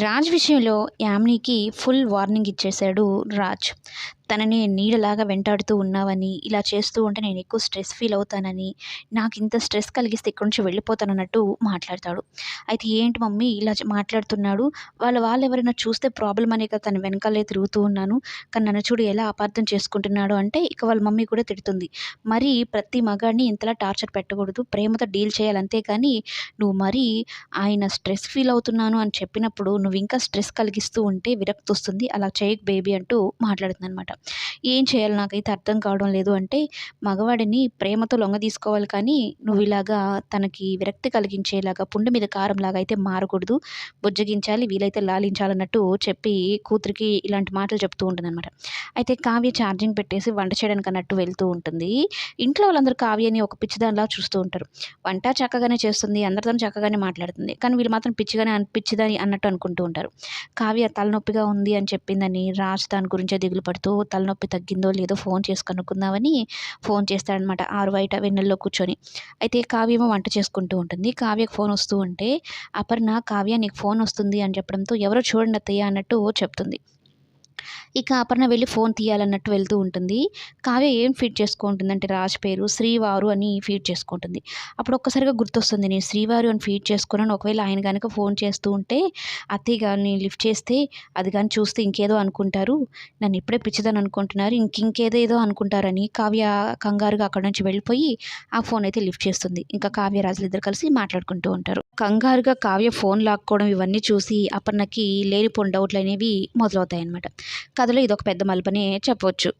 రాజ్ విషయంలో యామినికి full warning ఇచ్చేశాడు రాజ్. తనని నీడలాగా వెంటాడుతూ ఉన్నావని ఇలా చేస్తూ ఉంటే నేను ఎక్కువ స్ట్రెస్ ఫీల్ అవుతానని నాకు ఇంత స్ట్రెస్ కలిగిస్తే ఇక్కడి నుంచి వెళ్ళిపోతానన్నట్టు మాట్లాడతాడు. అయితే ఏంటి మమ్మీ ఇలా మాట్లాడుతున్నాడు? వాళ్ళ వాళ్ళు ఎవరైనా చూస్తే ప్రాబ్లం అనే కదా తన వెనకాలే తిరుగుతూ ఉన్నాను. కానీ నన్ను చూడు ఎలా అపార్థం చేసుకుంటున్నాడు అంటే ఇక వాళ్ళ మమ్మీ కూడా తిడుతుంది. మరి ప్రతి మగాడిని ఇంతలా టార్చర్ పెట్టకూడదు. ప్రేమతో డీల్ చేయాలి అంతేకాని నువ్వు మరీ ఆయన స్ట్రెస్ ఫీల్ అవుతున్నాను అని చెప్పినప్పుడు నువ్వు ఇంకా స్ట్రెస్ కలిగిస్తూ ఉంటే విరక్తి వస్తుంది. అలా చేయకు బేబీ అంటూ మాట్లాడుతుంది అనమాట ఏం చేయాలి నాకైతే అర్థం కావడం లేదు. అంటే మగవాడిని ప్రేమతో లొంగ తీసుకోవాలి కానీ నువ్వు ఇలాగా తనకి విరక్తి కలిగించేలాగా పుండు మీద కారంలాగా అయితే మారకూడదు. బుజ్జగించాలి వీలైతే లాలించాలన్నట్టు చెప్పి కూతురికి ఇలాంటి మాటలు చెప్తూ ఉంటుంది అనమాట అయితే కావ్య ఛార్జింగ్ పెట్టేసి వంట చేయడానికి అన్నట్టు వెళ్తూ ఉంటుంది. ఇంట్లో వాళ్ళందరూ కావ్యని ఒక పిచ్చిదానిలా చూస్తూ ఉంటారు. వంట చక్కగానే చేస్తుంది అందరితో చక్కగానే మాట్లాడుతుంది. కానీ వీళ్ళు మాత్రం పిచ్చిగానే అన్- పిచ్చిదని అన్నట్టు అనుకుంటూ ఉంటారు. కావ్య తలనొప్పిగా ఉంది అని చెప్పిందని రాజ్ దాని గురించే దిగులు పడుతూ తలనొప్పి తగ్గిందో లేదో ఫోన్ చేసి కనుక్కుందామని ఫోన్ చేస్తాడనమాట ఆరు బయట వెన్నెల్లో కూర్చొని. అయితే కావ్యమో వంట చేసుకుంటూ ఉంటుంది. కావ్యకు ఫోన్ వస్తూ ఉంటే అపర్ణ కావ్య నీకు ఫోన్ వస్తుంది అని చెప్పడంతో ఎవరో చూడండి అత్తయ్య అన్నట్టు చెప్తుంది. ఇక అపర్ణ వెళ్ళి ఫోన్ తీయాలన్నట్టు వెళ్తూ ఉంటుంది. కావ్య ఏం ఫీడ్ చేసుకుంటుందంటే రాజ్ పేరు శ్రీవారు అని ఫీడ్ చేసుకుంటుంది. అప్పుడు ఒక్కసారిగా గుర్తొస్తుంది నేను శ్రీవారు అని ఫీడ్ చేసుకున్నాను. ఒకవేళ ఆయన కనుక ఫోన్ చేస్తూ ఉంటే అత్తయ్య గారిని లిఫ్ట్ చేస్తే అది కానీ చూస్తే ఇంకేదో అనుకుంటారు. నన్ను ఇప్పుడే పిచ్చిదని అనుకుంటున్నారు. ఇంక ఇంకేదేదో అనుకుంటారని కావ్య కంగారుగా అక్కడ నుంచి వెళ్ళిపోయి ఆ ఫోన్ అయితే లిఫ్ట్ చేస్తుంది. ఇంకా కావ్య రాజులు ఇద్దరు కలిసి మాట్లాడుకుంటూ ఉంటారు. కంగారుగా కావ్య ఫోన్ లాక్కోవడం ఇవన్నీ చూసి అపర్ణకి లేనిపోని డౌట్లు అనేవి మొదలవుతాయి అన్నమాట కథలో ఇదొక పెద్ద మలుపనే చెప్పవచ్చు